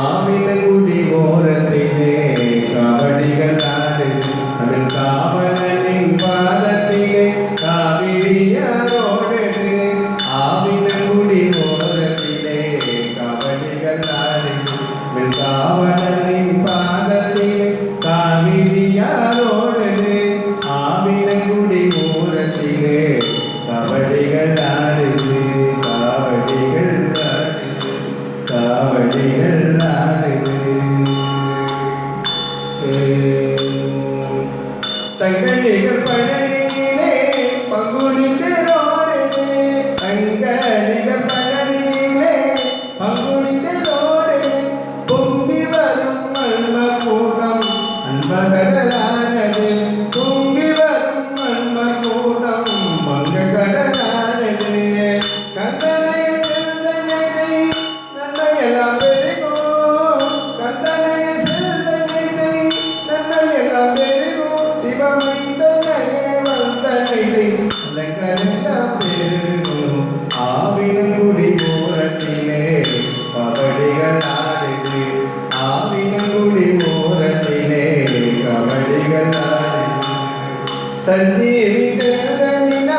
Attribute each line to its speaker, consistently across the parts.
Speaker 1: ஆவிலை உடி ஓரத்திலே கபடிகள் ஆடு தமிழ் காவலனின் பாதல் തങ്ങി കൽപ്പന சஞ்சீவி திருடனினா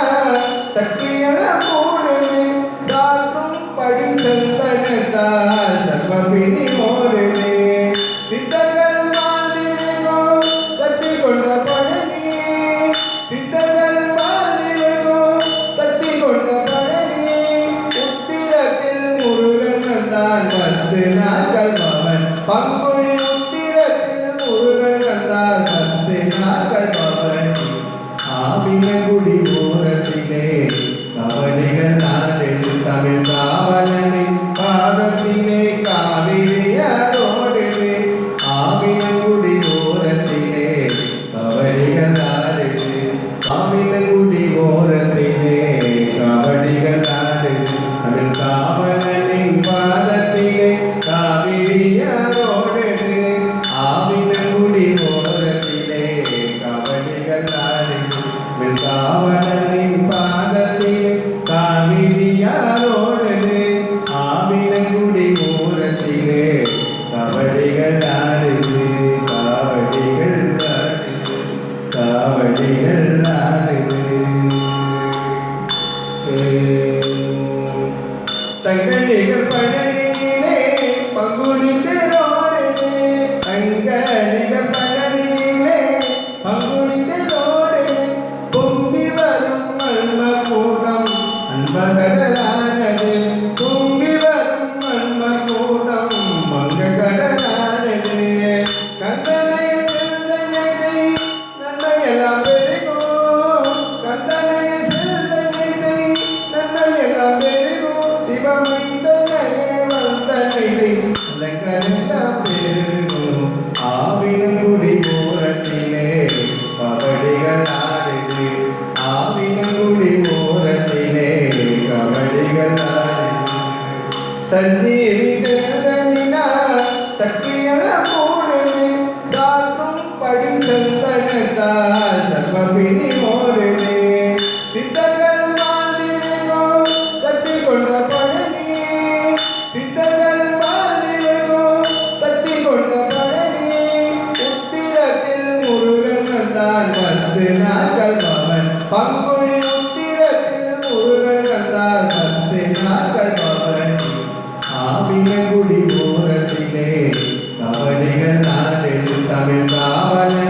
Speaker 1: சக்தியல மூடுது சாற்றும் படி சந்தனத்தால் சர்வபிணி மோடுது சித்தர்கள் வாழ்ந்திருக்கோ சக்தி கொண்ட பழனி சித்தர்கள் வாழ்ந்திருக்கோ சக்தி கொண்ட பழனி உத்திரத்தில் முருகன் வந்தான் பத்து நாட்கள் Pawan பங்குழி Bye. Shiva Mandana Mandana Lekana Pere பங்குழி உத்திரத்தில் Murugan வந்தார் பத்து நாட்கள் மகன் ஆவின குடி ஓரத்திலே தமிழ் காவலன்